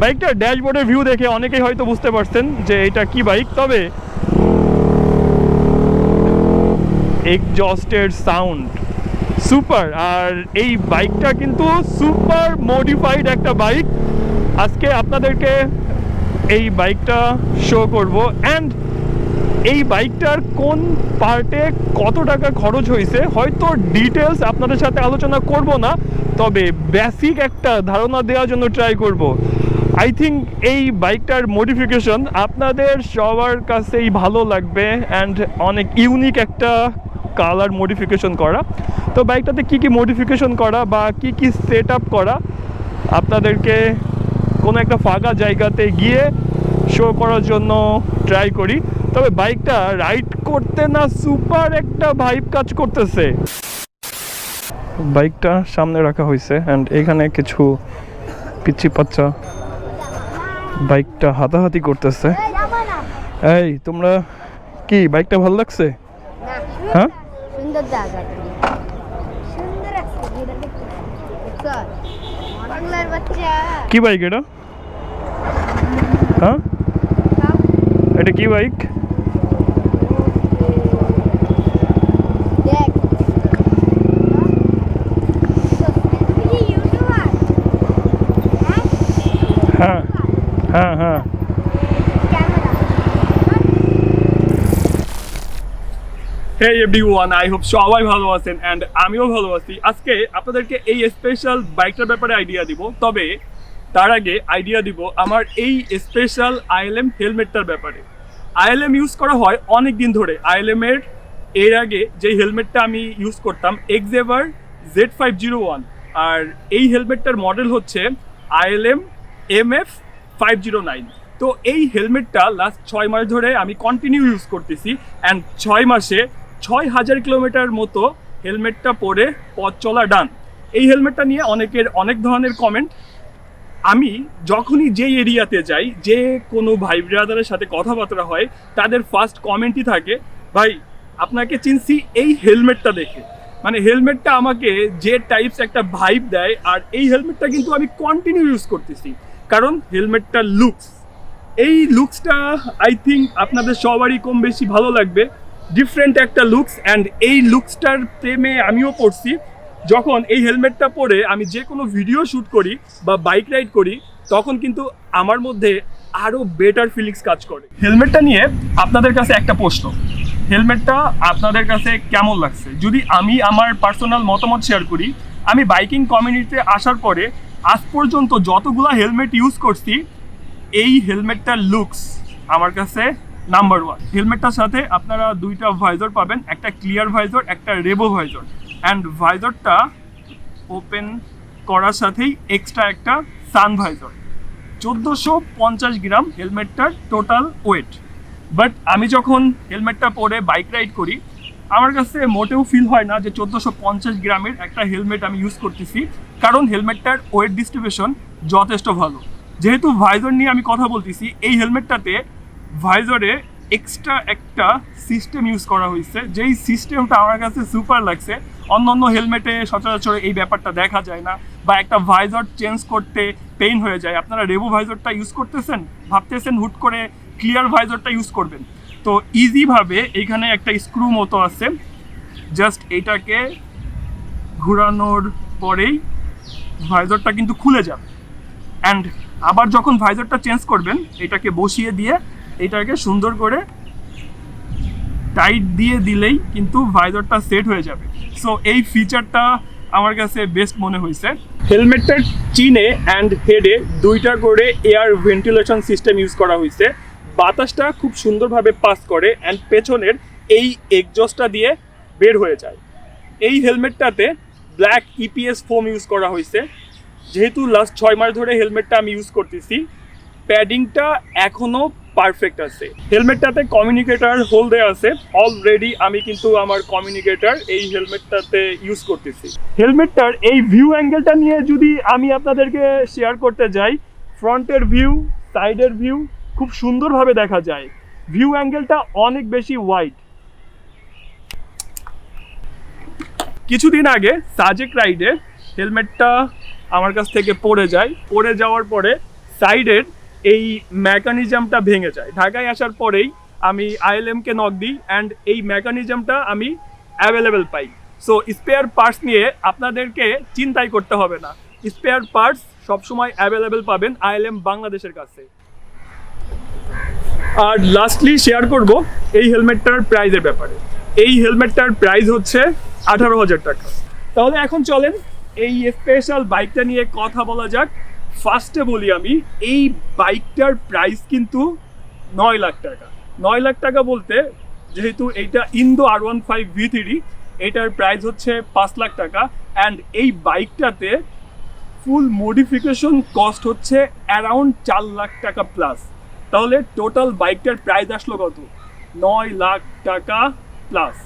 বাইকটার ড্যাশবোর্ডের ভিউ দেখে অনেকেই হয়তো বুঝতে পারছেন যে এটা কি বাইক। তবে এক্সজস্টের সাউন্ড সুপার আর এই বাইকটা কিন্তু সুপার মডিফাইড একটা বাইক। আজকে আপনাদেরকে এই বাইকটা শো করব। অ্যান্ড এই বাইকটার কোন পার্টে কত টাকা খরচ হয়েছে, হয়তো ডিটেলস আপনাদের সাথে আলোচনা করব না, তবে বেসিক একটা ধারণা দেওয়ার জন্য ট্রাই করব। আই থিঙ্ক এই বাইকটার মডিফিকেশন আপনাদের সবার কাছেই ভালো লাগবে অ্যান্ড অনেক ইউনিক একটা কালার মডিফিকেশন করা। তো বাইকটাতে কি কি মডিফিকেশন করা বা কি কি সেট আপ করা আপনাদেরকে কোনো একটা ফাঁকা জায়গাতে গিয়ে শো করার জন্য ট্রাই করি। তবে বাইকটা রাইড করতে না সুপার একটা ভাইব কাজ করতেছে। বাইকটা সামনে রাখা হয়েছে অ্যান্ড এখানে কিছু পিচ্ছি পাচ্চা বাইকটা হাতাহাতি করতেছে। এই তোমরা কি বাইকটা ভালো লাগছে? হ্যাঁ? কি বাইক এটা? হ্যাঁ? এটা কি বাইক দেখ এই ইউটিউবার হ্যাঁ হ্যাঁ হ্যাঁ। হে এভরিওয়ান আই হোপ সবাই ভালো আছেন অ্যান্ড আমিও ভালো আছি। আজকে আপনাদেরকে এই স্পেশাল বাইকটার ব্যাপারে আইডিয়া দিব, তবে তার আগে আইডিয়া দিব আমার এই স্পেশাল আইএলএম হেলমেটটার ব্যাপারে। আইএলএম ইউজ করা হয় অনেক দিন ধরে আইএলএম এর এর আগে যে হেলমেটটা আমি ইউজ করতাম এক্সেভার জেড ফাইভ জিরো ওয়ান আর এই হেলমেটটার মডেল হচ্ছে ILM M F five zero nine তো এই হেলমেটটা লাস্ট ছয় মাস ধরে আমি কন্টিনিউ ইউজ করতেছি। অ্যান্ড ছয় মাসে ছয় হাজার কিলোমিটার মতো হেলমেটটা পরে পথ চলা ডান এই হেলমেটটা নিয়ে অনেকের অনেক ধরনের কমেন্ট আমি যখনই যে এরিয়াতে যাই, যে কোনো ভাই ব্রাদারের সাথে কথাবার্তা হয়, তাদের ফার্স্ট কমেন্টই থাকে, ভাই, আপনাকে চিনছি এই হেলমেটটা দেখে। মানে হেলমেটটা আমাকে যে টাইপস একটা ভাইব দেয়, আর এই হেলমেটটা কিন্তু আমি কন্টিনিউ ইউজ করতেছি। কারণ হেলমেটটার লুকস এই লুকসটা আই থিঙ্ক আপনাদের সবারই কম বেশি ভালো লাগবে। ডিফারেন্ট একটা লুকস অ্যান্ড এই লুকসটার প্রেমে আমিও পড়ছি। যখন এই হেলমেটটা পরে আমি যে কোনো ভিডিও শ্যুট করি বা বাইক রাইড করি, তখন কিন্তু আমার মধ্যে আরও বেটার ফিলিংস কাজ করে। হেলমেটটা নিয়ে আপনাদের কাছে একটা প্রশ্ন। হেলমেটটা আপনাদের কাছে কেমন লাগছে? যদি আমি আমার পার্সোনাল মতামত শেয়ার করি, আমি বাইকিং কমিউনিটিতে আসার পরে আজ পর্যন্ত যতগুলা হেলমেট ইউজ করছি, এই হেলমেটটার লুকস আমার কাছে নাম্বার ওয়ান হেলমেটটার সাথে আপনারা দুইটা ভাইজর পাবেন, একটা ক্লিয়ার ভাইজর একটা রেবো ভাইজর অ্যান্ড ভাইজরটা ওপেন করার সাথেই এক্সট্রা একটা সান ভাইজর চোদ্দোশো পঞ্চাশ গ্রাম হেলমেটটার টোটাল ওয়েট বাট আমি যখন হেলমেটটা পরে বাইক রাইড করি আমার কাছে মোটেও ফিল হয় না যে চোদ্দোশো পঞ্চাশ গ্রামের একটা হেলমেট আমি ইউজ করতেছি। কারণ হেলমেটটার ওয়েট ডিস্ট্রিবিউশন যথেষ্ট ভালো। যেহেতু ভাইজর নিয়ে আমি কথা বলতেছি, এই হেলমেটটাতে ভাইজরে এক্সট্রা একটা সিস্টেম ইউজ করা হয়েছে। যেই সিস্টেমটা আমার কাছে সুপার লাগছে। অন্য অন্য হেলমেটে সচরাচর এই ব্যাপারটা দেখা যায় না বা একটা ভাইজর চেঞ্জ করতে পেইন হয়ে যায়। আপনারা রেবো ভাইজরটা ইউজ করতেছেন? ভাবতেছেন হুট করে ক্লিয়ার ভাইজরটা ইউজ করবেন। তো ইজিভাবে এইখানে একটা স্ক্রু মতো আছে। জাস্ট এইটাকে ঘোরানোর পরেই ভাইজরটা কিন্তু খুলে যাবে। অ্যান্ড আবার যখন ভাইজরটা চেঞ্জ করবেন, এটাকে বসিয়ে দিয়ে এটাকে সুন্দর করে টাইট দিয়ে দিলেই কিন্তু ভাইজরটা সেট হয়ে যাবে। সো এই ফিচারটা আমার কাছে বেস্ট মনে হয়েছে। হেলমেটটার চিনে অ্যান্ড হেডে দুইটা করে এয়ার ভেন্টিলেশন সিস্টেম ইউজ করা হয়েছে। বাতাসটা খুব সুন্দরভাবে পাস করে অ্যান্ড পেছনের এই এক্সজস্টটা দিয়ে বের হয়ে যায়। এই হেলমেটটাতে ব্ল্যাক ইপিএস ফোম ইউজ করা হয়েছে। যেহেতু লাস্ট ছয় মাস ধরে হেলমেটটা আমি ইউজ করতেছি প্যাডিংটা এখনও পারফেক্ট আছে। হেলমেটটাতে কমিউনিকেটার হোল দেওয়া আছে। অলরেডি আমি কিন্তু আমার কমিউনিকেটার এই হেলমেটটাতে ইউজ করতেছি। হেলমেটটার এই ভিউ অ্যাঙ্গেলটা নিয়ে যদি আমি আপনাদেরকে শেয়ার করতে যাই ফ্রন্টের ভিউ সাইডের ভিউ খুব সুন্দরভাবে দেখা যায়। ভিউ অ্যাঙ্গেলটা অনেক বেশি ওয়াইড কিছুদিন আগে সাজেক রাইডে হেলমেটটা আমার কাছ থেকে পড়ে যায়। পড়ে যাওয়ার পরে সাইডের এই মেকানিজমটা ভেঙে যায়। ঢাকায় আসার পরেই আমি আইএলএমকে নক দিই অ্যান্ড এই মেকানিজমটা আমি অ্যাভেলেবেল পাই। সো স্পেয়ার পার্টস নিয়ে আপনাদেরকে চিন্তাই করতে হবে না। স্পেয়ার পার্টস সবসময় অ্যাভেলেবেল পাবেন আইএলএম বাংলাদেশের কাছে। আর লাস্টলি শেয়ার করব এই হেলমেটটার প্রাইজের ব্যাপারে। এই হেলমেটটার প্রাইস হচ্ছে আঠারো হাজার টাকা। তাহলে এখন চলেন এই স্পেশাল বাইকটা নিয়ে কথা বলা যাক। ফার্স্টে বলি আমি, এই বাইকটার প্রাইস কিন্তু নয় লাখ টাকা। নয় লাখ টাকা বলতে যেহেতু এইটা Indo R one five V three এটার প্রাইস হচ্ছে পাঁচ লাখ টাকা। অ্যান্ড এই বাইকটাতে ফুল মডিফিকেশন কস্ট হচ্ছে অ্যারাউন্ড চার লাখ টাকা প্লাস তাহলে টোটাল বাইকটার প্রাইস আসলো কত? নয় লাখ টাকা প্লাস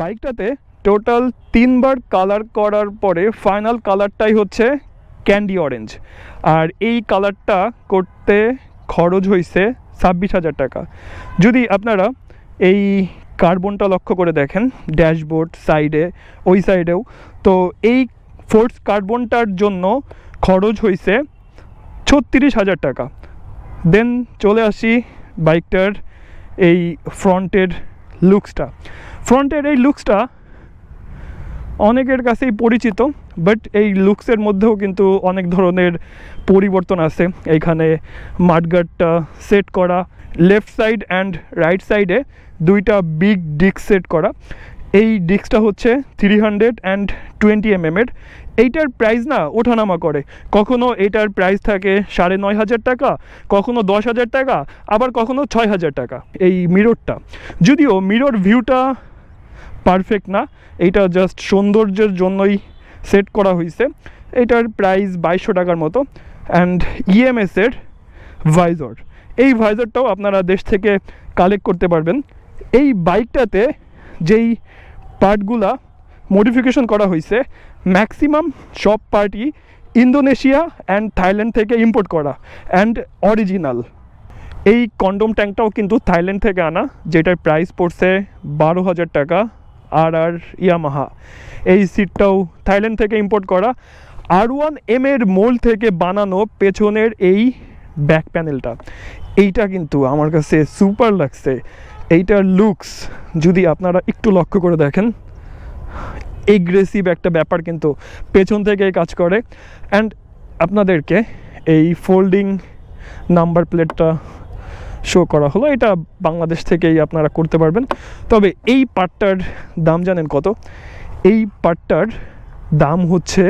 বাইকটাতে টোটাল তিনবার কালার করার পরে ফাইনাল কালারটাই হচ্ছে ক্যান্ডি অরেঞ্জ আর এই কালারটা করতে খরচ হয়েছে ছাব্বিশ হাজার টাকা। যদি আপনারা এই কার্বনটা লক্ষ্য করে দেখেন ড্যাশবোর্ড সাইডে ওই সাইডেও তো এই ফোর্স কার্বনটার জন্য খরচ হয়েছে ছত্রিশ হাজার টাকা। দেন চলে আসি বাইকটার এই ফ্রন্টের লুকসটা ফ্রন্টের এই লুকসটা অনেকের কাছেই পরিচিত বাট এই লুকসের মধ্যেও কিন্তু অনেক ধরনের পরিবর্তন আছে এইখানে মাঠগার্ডটা সেট করা লেফট সাইড অ্যান্ড রাইট সাইডে দুইটা বিগ ডিস্ক সেট করা। এই ডিস্কটা হচ্ছে three hundred and twenty M এর এইটার প্রাইস না ওঠানামা করে। কখনো এটার প্রাইস থাকে সাড়ে নয় হাজার টাকা, কখনো দশ হাজার টাকা, আবার কখনো ছয় হাজার টাকা। এই মিররটা যদিও মিরর ভিউটা পারফেক্ট না। এইটা জাস্ট সৌন্দর্যের জন্যই সেট করা হয়েছে এটার প্রাইস বাইশশো টাকার মতো। অ্যান্ড ইএমএসের ভাইজর এই ভাইজরটাও আপনারা দেশ থেকে কালেক্ট করতে পারবেন। এই বাইকটাতে যেই পার্টগুলা মডিফিকেশন করা হয়েছে ম্যাক্সিমাম সব পার্টই ইন্দোনেশিয়া অ্যান্ড থাইল্যান্ড থেকে ইম্পোর্ট করা অ্যান্ড অরিজিনাল এই কন্ডম ট্যাঙ্কটাও কিন্তু থাইল্যান্ড থেকে আনা, যেটার প্রাইস পড়ছে বারো হাজার টাকা। আর আর ইয়ামাহা। এই সিটটাও থাইল্যান্ড থেকে ইম্পোর্ট করা। আর ওয়ান এম এর মোল থেকে বানানো পেছনের এই ব্যাক প্যানেলটা এইটা কিন্তু আমার কাছে সুপার লাগছে। এইটার লুকস যদি আপনারা একটু লক্ষ্য করে দেখেন এগ্রেসিভ একটা ব্যাপার কিন্তু পেছন থেকে কাজ করে। অ্যান্ড আপনাদেরকে এই ফোল্ডিং নাম্বার প্লেটটা শো করা হলো, এটা বাংলাদেশ থেকেই আপনারা করতে পারবেন। তবে এই পার্টটার দাম জানেন কত? এই পার্টটার দাম হচ্ছে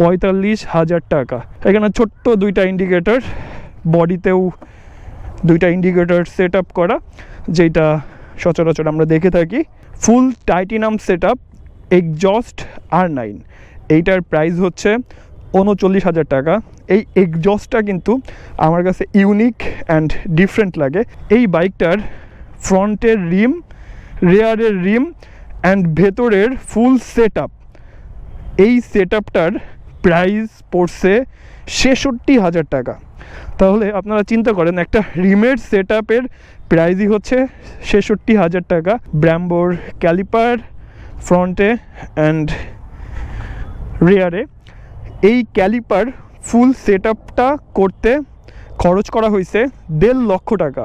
পঁয়তাল্লিশ হাজার টাকা। এখানে ছোট্ট দুইটা ইন্ডিকেটর বডিতেও দুইটা ইন্ডিকেটর সেট আপ করা, যেটা সচরাচর আমরা দেখে থাকি। Full titanium set up exhaust R nine এইটার প্রাইস হচ্ছে উনচল্লিশ হাজার টাকা। এই এক্সজস্টটা কিন্তু আমার কাছে ইউনিক অ্যান্ড ডিফারেন্ট লাগে। এই বাইকটার ফ্রন্টের রিম রেয়ারের রিম অ্যান্ড ভেতরের ফুল সেট এই সেট আপটার প্রাইস পড়ছে ছেষট্টি হাজার টাকা। তাহলে আপনারা চিন্তা করেন, একটা রিমের সেট আপের প্রাইসই হচ্ছে ছেষট্টি হাজার টাকা। ব্র্যাম্বোর ক্যালিপার ফ্রন্টে অ্যান্ড রেয়ারে এই ক্যালিপার ফুল সেট আপটা করতে খরচ করা হয়েছে দেড় লক্ষ টাকা।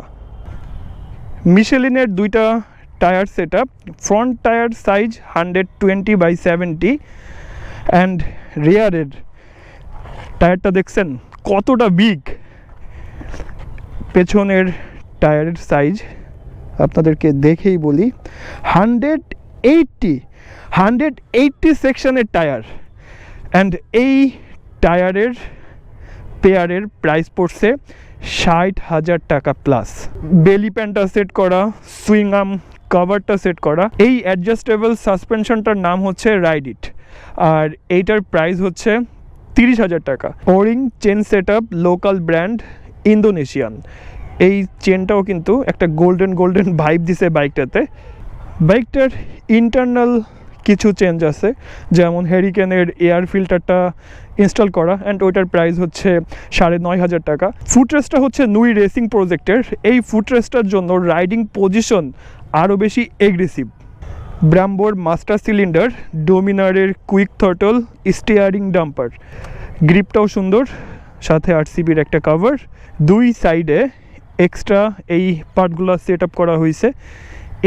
মিশেলিনের দুইটা tyre set front tyre size hundred twenty by seventy and রেয়ারের টায়ারটা দেখছেন কতটা বিগ পেছনের টায়ারের সাইজ আপনাদেরকে দেখেই বলি হান্ড্রেড এইটটি হান্ড্রেড এইটটি সেকশনের টায়ার। অ্যান্ড এই টায়ারের পেয়ারের প্রাইস পড়ছে ষাট হাজার টাকা প্লাস বেলি প্যান্টটা সেট করা সুইংআম কভারটা সেট করা। এই অ্যাডজাস্টেবল সাসপেনশনটার নাম হচ্ছে রাইড ইট আর এইটার প্রাইস হচ্ছে তিরিশ হাজার টাকা। O ring chain set up local brand Indonesian এই চেনটাও কিন্তু একটা গোল্ডেন গোল্ডেন ভাইব দিছে বাইকটাতে বাইকটার ইন্টারনাল কিছু চেঞ্জ আছে। যেমন হেরিকেনের এয়ার ফিল্টারটা ইনস্টল করা অ্যান্ড ওইটার প্রাইস হচ্ছে সাড়ে নয় হাজার টাকা। ফুটরেসটা হচ্ছে নুই রেসিং প্রজেক্টের এই ফুটরেসটার জন্য রাইডিং পজিশন আরও বেশি এগ্রেসিভ ব্রাম্বোর মাস্টার সিলিন্ডার ডোমিনারের কুইক থটল স্টিয়ারিং ডাম্পার গ্রিপটাও সুন্দর, সাথে আট সিবির একটা কাভার দুই সাইডে এক্সট্রা এই পার্টগুলো সেট আপ করা হয়েছে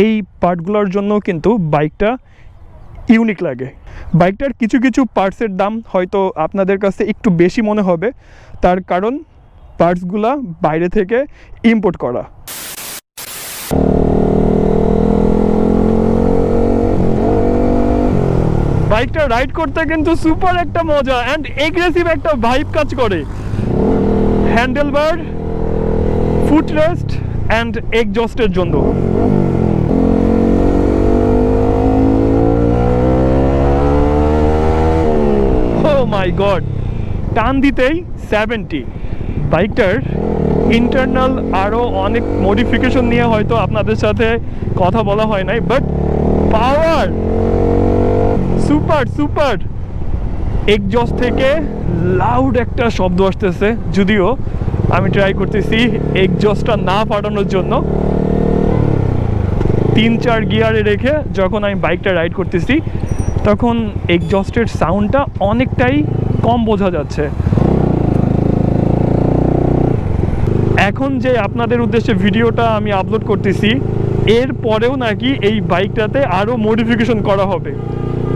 এই পার্টগুলোর জন্য কিন্তু বাইকটা ইউনিক লাগে। বাইকটার কিছু কিছু পার্টসের দাম হয়তো আপনাদের কাছে একটু বেশি মনে হবে, তার কারণ পার্টসগুলা বাইরে থেকে ইম্পোর্ট করা। বাইকটা রাইড করতে কিন্তু সুপার একটা মজা অ্যান্ড এগ্রেসিভ একটা ভাইব কাজ করে। হ্যান্ডেলবার ফুট রেস্ট অ্যান্ড এগজস্টের জন্য। মাই গড টান দিতেই সেভেন্টি বাইকটার ইন্টারনাল আরও অনেক মডিফিকেশন নিয়ে হয়তো আপনাদের সাথে কথা বলা হয় নাই but power super super exhaust থেকে লাউড একটা শব্দ আসতেছে, যদিও আমি ট্রাই করতেছি এগজস্টটা না ফাটানোর জন্য। তিন, চার গিয়ারে রেখে যখন আমি বাইকটা রাইড করতেছি, তখন এগজস্টের সাউন্ডটা অনেকটাই কম বোঝা যাচ্ছে। এখন যে আপনাদের উদ্দেশ্যে ভিডিওটা আমি আপলোড করতেছি, এর পরেও নাকি এই বাইকটাতে আরও মডিফিকেশন করা হবে।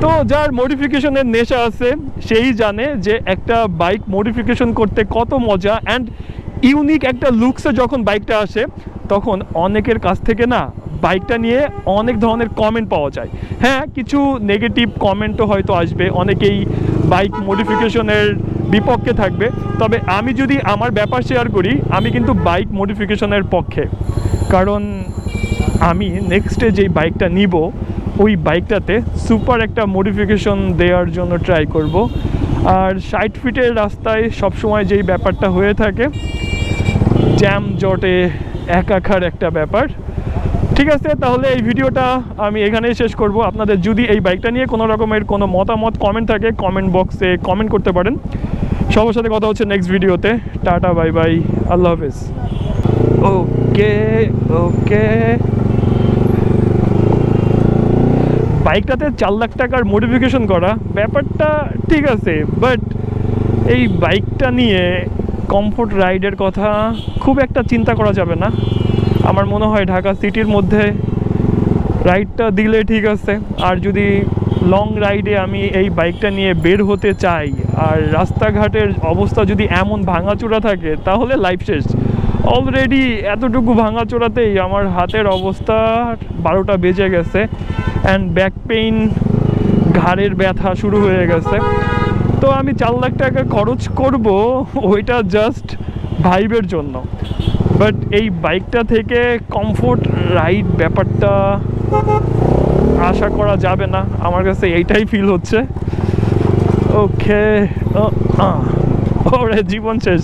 তো যার মডিফিকেশনের নেশা আছে, সেই জানে যে একটা বাইক মডিফিকেশন করতে কত মজা অ্যান্ড ইউনিক একটা লুকসে যখন বাইকটা আসে তখন অনেকের কাছ থেকে না বাইকটা নিয়ে অনেক ধরনের কমেন্ট পাওয়া যায়। হ্যাঁ কিছু নেগেটিভ কমেন্টও হয়তো আসবে, অনেকেই বাইক মডিফিকেশনের বিপক্ষে থাকবে। তবে আমি যদি আমার ব্যাপার শেয়ার করি, আমি কিন্তু বাইক মডিফিকেশনের পক্ষে। কারণ আমি নেক্সটে যেই বাইকটা নিব, ওই বাইকটাতে সুপার একটা মডিফিকেশন দেওয়ার জন্য ট্রাই করব। আর ষাট ফিটের রাস্তায় সবসময় যেই ব্যাপারটা হয়ে থাকে জ্যাম জটে একাকার একটা ব্যাপার। ঠিক আছে তাহলে এই ভিডিওটা আমি এখানেই শেষ করব। আপনাদের যদি এই বাইকটা নিয়ে কোনো রকমের কোনো মতামত কমেন্ট থাকে কমেন্ট বক্সে কমেন্ট করতে পারেন। সবার সাথে কথা হচ্ছে নেক্সট ভিডিওতে টাটা বাই বাই আল্লাহ হাফেজ। ওকে ওকে। বাইকটাতে চার লাখ টাকার মডিফিকেশন করা ব্যাপারটা ঠিক আছে বাট এই বাইকটা নিয়ে কমফোর্ট রাইডের কথা খুব একটা চিন্তা করা যাবে না। আমার মনে হয় ঢাকা সিটির মধ্যে রাইডটা দিলে ঠিক আছে। আর যদি লং রাইডে আমি এই বাইকটা নিয়ে বের হতে চাই, আর রাস্তাঘাটের অবস্থা যদি এমন ভাঙাচোরা থাকে, তাহলে লাইফ শেষ। অলরেডি এতটুকু ভাঙাচোরাতেই আমার হাতের অবস্থা বারোটা বেজে গেছে অ্যান্ড ব্যাক পেইন ঘাড়ের ব্যথা শুরু হয়ে গেছে। তো আমি চার লাখ টাকা খরচ করব ওইটা জাস্ট ভাইবের জন্য। বাট এই বাইকটা থেকে কমফোর্ট রাইড ব্যাপারটা আশা করা যাবে না। আমার কাছে এইটাই ফিল হচ্ছে। ওকে ওরে, জীবন শেষ।